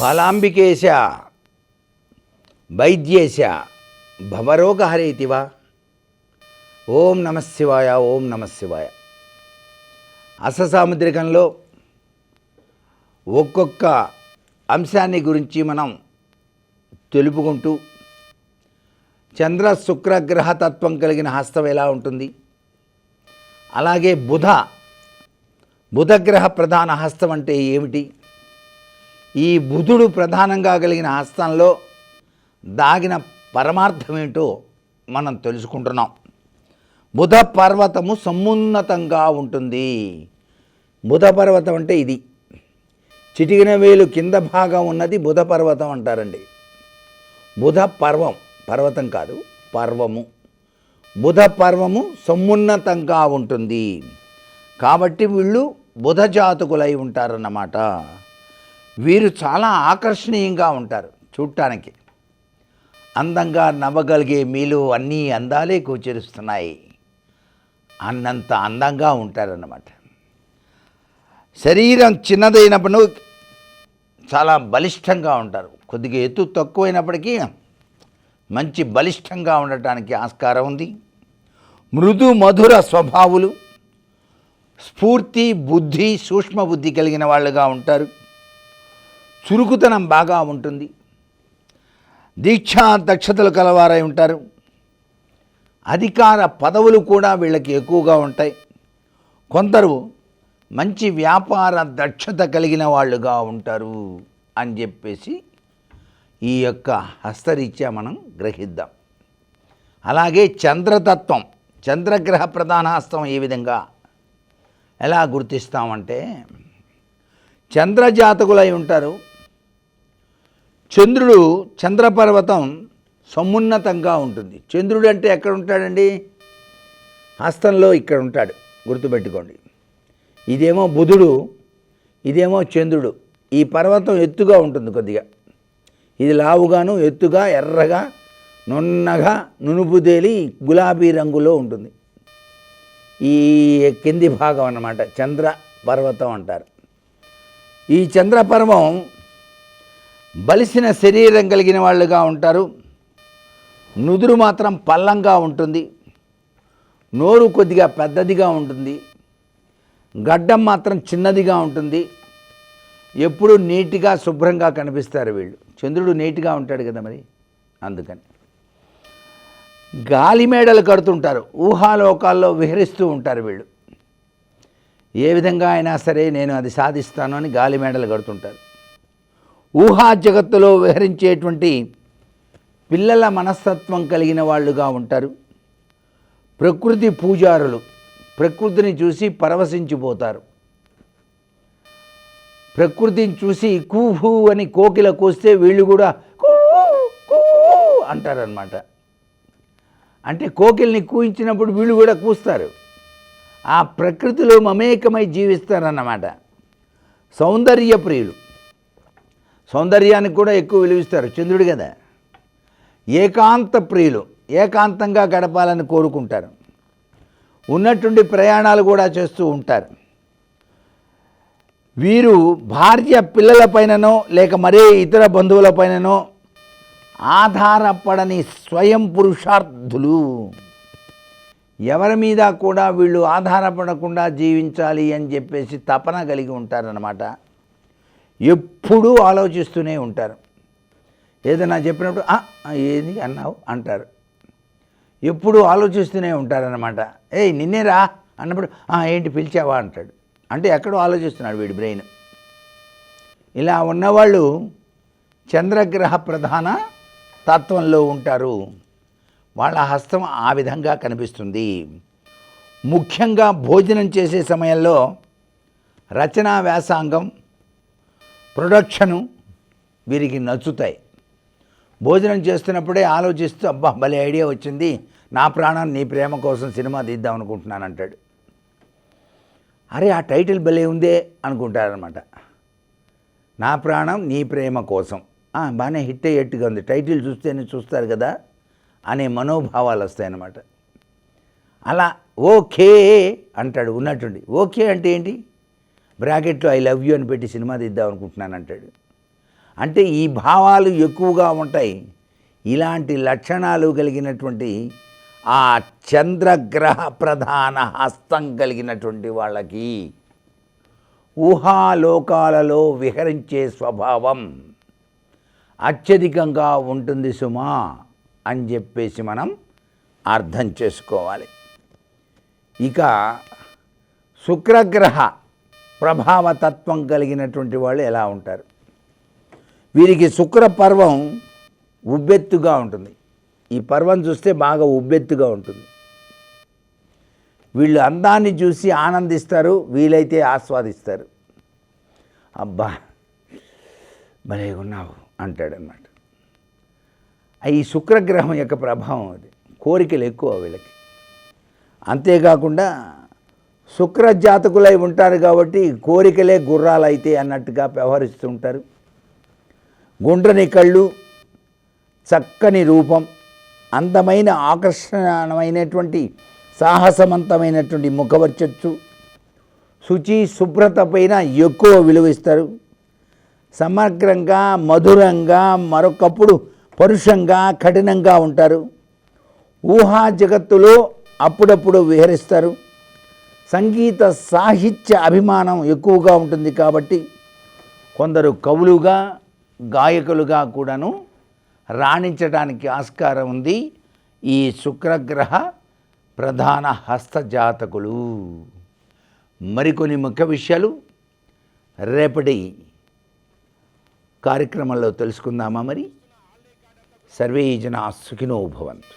బాలాంబికేశ వైద్యేశ భవరోగహరేతివా ఓం నమశివాయ ఓం నమశివాయ అస అససాముద్రికంలో ఒక్కొక్క అంశాన్ని గురించి మనం తెలుపుకుంటూ చంద్ర శుక్ర గ్రహ తత్వం కలిగిన హస్తం ఎలా ఉంటుంది? అలాగే బుధ బుధగ్రహ ప్రధాన హస్తం అంటే ఏమిటి? ఈ బుధుడు ప్రధానంగా కలిగిన హస్తంలో దాగిన పరమార్థమేంటో మనం తెలుసుకుంటున్నాం. బుధ పర్వతము సమున్నతంగా ఉంటుంది. బుధ పర్వతం అంటే ఇది. చిటికిన వేలు కింద భాగం ఉన్నది బుధ పర్వతం అంటారండి. బుధ పర్వం పర్వతం కాదు పర్వము. బుధ పర్వము సమున్నతంగా ఉంటుంది. కాబట్టి వీళ్ళు బుధ జాతకులై ఉంటారన్నమాట. వీరు చాలా ఆకర్షణీయంగా ఉంటారు చూడటానికి. అందంగా నవ్వగలిగే మీలో అన్నీ అందాలే గోచరిస్తున్నాయి. అన్నంత అందంగా ఉంటారన్నమాట. శరీరం చిన్నదైనప్పుడు చాలా బలిష్టంగా ఉంటారు. కొద్దిగా ఎత్తు తక్కువైనప్పటికీ మంచి బలిష్టంగా ఉండటానికి ఆస్కారం ఉంది. మృదు మధుర స్వభావులు స్ఫూర్తి బుద్ధి సూక్ష్మ బుద్ధి కలిగిన వాళ్ళుగా ఉంటారు. చురుకుతనం బాగా ఉంటుంది. దీక్షా దక్షతలు కలవారై ఉంటారు. అధికార పదవులు కూడా వీళ్ళకి ఎక్కువగా ఉంటాయి. కొందరు మంచి వ్యాపార దక్షత కలిగిన వాళ్ళుగా ఉంటారు అని చెప్పేసి ఈ యొక్క హస్తరీత్యా మనం గ్రహిద్దాం. అలాగే చంద్రతత్వం చంద్రగ్రహ ప్రధాన హస్తం ఏ విధంగా? ఎలా గుర్తిస్తామంటే చంద్రజాతకులై ఉంటారు. చంద్రుడు చంద్రపర్వతం సమున్నతంగా ఉంటుంది. చంద్రుడు అంటే ఎక్కడ ఉంటాడండి? హస్తంలో ఇక్కడ ఉంటాడు. గుర్తుపెట్టుకోండి. ఇదేమో బుధుడు ఇదేమో చంద్రుడు. ఈ పర్వతం ఎత్తుగా ఉంటుంది కొద్దిగా. ఇది లావుగాను ఎత్తుగా ఎర్రగా నున్నగా నునుపుదేలి గులాబీ రంగులో ఉంటుంది. ఈ కింది భాగం అన్నమాట. చంద్ర పర్వతం అంటారు. ఈ చంద్రపర్వం బలిసిన శరీరం కలిగిన వాళ్ళుగా ఉంటారు. నుదురు మాత్రం పల్లంగా ఉంటుంది. నోరు కొద్దిగా పెద్దదిగా ఉంటుంది. గడ్డం మాత్రం చిన్నదిగా ఉంటుంది. ఎప్పుడు నీట్గా శుభ్రంగా కనిపిస్తారు వీళ్ళు. చంద్రుడు నీట్గా ఉంటాడు కదా మరి? అందుకని. గాలి మేడలు కడుతుంటారు. ఊహాలోకాల్లో విహరిస్తూ ఉంటారు వీళ్ళు. ఏ విధంగా అయినా సరే నేను అది సాధిస్తాను అని గాలి మేడలు కడుతుంటారు. ఊహా జగత్తులో విహరించేటువంటి పిల్లల మనస్తత్వం కలిగిన వాళ్ళుగా ఉంటారు. ప్రకృతి పూజారులు ప్రకృతిని చూసి పరవశించిపోతారు. ప్రకృతిని చూసి కూహు అని కోకిల కోస్తే వీళ్ళు కూడా కూ కూ అంటారనమాట అంటే కోకిల్ని కూయించినప్పుడు వీళ్ళు కూడా కూస్తారు. ఆ ప్రకృతిలో మమేకమై జీవిస్తారన్నమాట. సౌందర్య ప్రియులు సౌందర్యానికి కూడా ఎక్కువ విలువిస్తారు చంద్రుడు కదా. ఏకాంత ప్రియులు ఏకాంతంగా గడపాలని కోరుకుంటారు. ఉన్నట్టుండి ప్రయాణాలు కూడా చేస్తూ ఉంటారు. వీరు భార్య పిల్లలపైననో లేక మరే ఇతర బంధువులపైననో ఆధారపడని స్వయం పురుషార్థులు. ఎవరి మీద కూడా వీళ్ళు ఆధారపడకుండా జీవించాలి అని చెప్పేసి తపన కలిగి ఉంటారన్నమాట. ఎప్పుడూ ఆలోచిస్తూనే ఉంటారు. ఏదైనా చెప్పినప్పుడు ఏది అన్నావు? అంటారు. ఎప్పుడూ ఆలోచిస్తూనే ఉంటారన్నమాట. ఏయ్ నిన్నేరా అన్నప్పుడు ఏంటి పిలిచావా? అంటాడు. అంటే ఎక్కడో ఆలోచిస్తున్నాడు వీడి బ్రెయిన్. ఇలా ఉన్నవాళ్ళు చంద్రగ్రహ ప్రధాన తత్వంలో ఉంటారు. వాళ్ళ హస్తం ఆ విధంగా కనిపిస్తుంది. ముఖ్యంగా భోజనం చేసే సమయంలో రచనా వ్యాసాంగం ప్రొడక్షను వీరికి నచ్చుతాయి. భోజనం చేస్తున్నప్పుడే ఆలోచిస్తూ అబ్బా భలే ఐడియా వచ్చింది. నా ప్రాణం నీ ప్రేమ కోసం సినిమా తీద్దాం అనుకుంటున్నాను అంటాడు. అరే ఆ టైటిల్ భలే ఉందే అనుకుంటారనమాట నా ప్రాణం నీ ప్రేమ కోసం. బాగానే హిట్ అయ్యేట్టుగా ఉంది. టైటిల్ చూస్తేనే చూస్తారు కదా అనే మనోభావాలు వస్తాయన్నమాట. అలా ఓకే అంటాడు ఉన్నట్టుండి. ఓకే అంటే ఏంటి? బ్రాకెట్లో ఐ లవ్ యూ అని పెట్టి సినిమా తీద్దాం అనుకుంటున్నాను అంటాడు అంటే ఈ భావాలు ఎక్కువగా ఉంటాయి. ఇలాంటి లక్షణాలు కలిగినటువంటి ఆ చంద్రగ్రహ ప్రధాన హస్తం కలిగినటువంటి వాళ్ళకి ఊహాలోకాలలో విహరించే స్వభావం అత్యధికంగా ఉంటుంది సుమా అని చెప్పేసి మనం అర్థం చేసుకోవాలి. ఇక శుక్రగ్రహ ప్రభావతత్వం కలిగినటువంటి వాళ్ళు ఎలా ఉంటారు? వీరికి శుక్ర పర్వం ఉబ్బెత్తుగా ఉంటుంది. ఈ పర్వం చూస్తే బాగా ఉబ్బెత్తుగా ఉంటుంది. వీళ్ళు అందాన్ని చూసి ఆనందిస్తారు వీలైతే ఆస్వాదిస్తారు. అబ్బా భలే ఉన్నావు అంటాడనమాట ఈ శుక్రగ్రహం యొక్క ప్రభావం అది. కోరికలు ఎక్కువ వీళ్ళకి. అంతేకాకుండా శుక్ర జాతకులై ఉంటారు కాబట్టి కోరికలే గుర్రాలైతే అన్నట్టుగా వ్యవహరిస్తుంటారు. గుండ్రని కళ్ళు చక్కని రూపం అందమైన ఆకర్షణమైనటువంటి సాహసవంతమైనటువంటి ముఖవర్చచ్చు శుచి శుభ్రత పైన ఎక్కువ విలువిస్తారు. సమగ్రంగా మధురంగా మరొకప్పుడు పరుషంగా కఠినంగా ఉంటారు. ఊహా జగత్తులో అప్పుడప్పుడు విహరిస్తారు. సంగీత సాహిత్య అభిమానం ఎక్కువగా ఉంటుంది కాబట్టి కొందరు కవులుగా గాయకులుగా కూడాను రాణించడానికి ఆస్కారం ఉంది ఈ శుక్రగ్రహ ప్రధాన హస్తజాతకులు. మరికొన్ని ముఖ్య విషయాలు రేపటి కార్యక్రమంలో తెలుసుకుందామా మరి? సర్వే జనా సుఖినో భవంతు.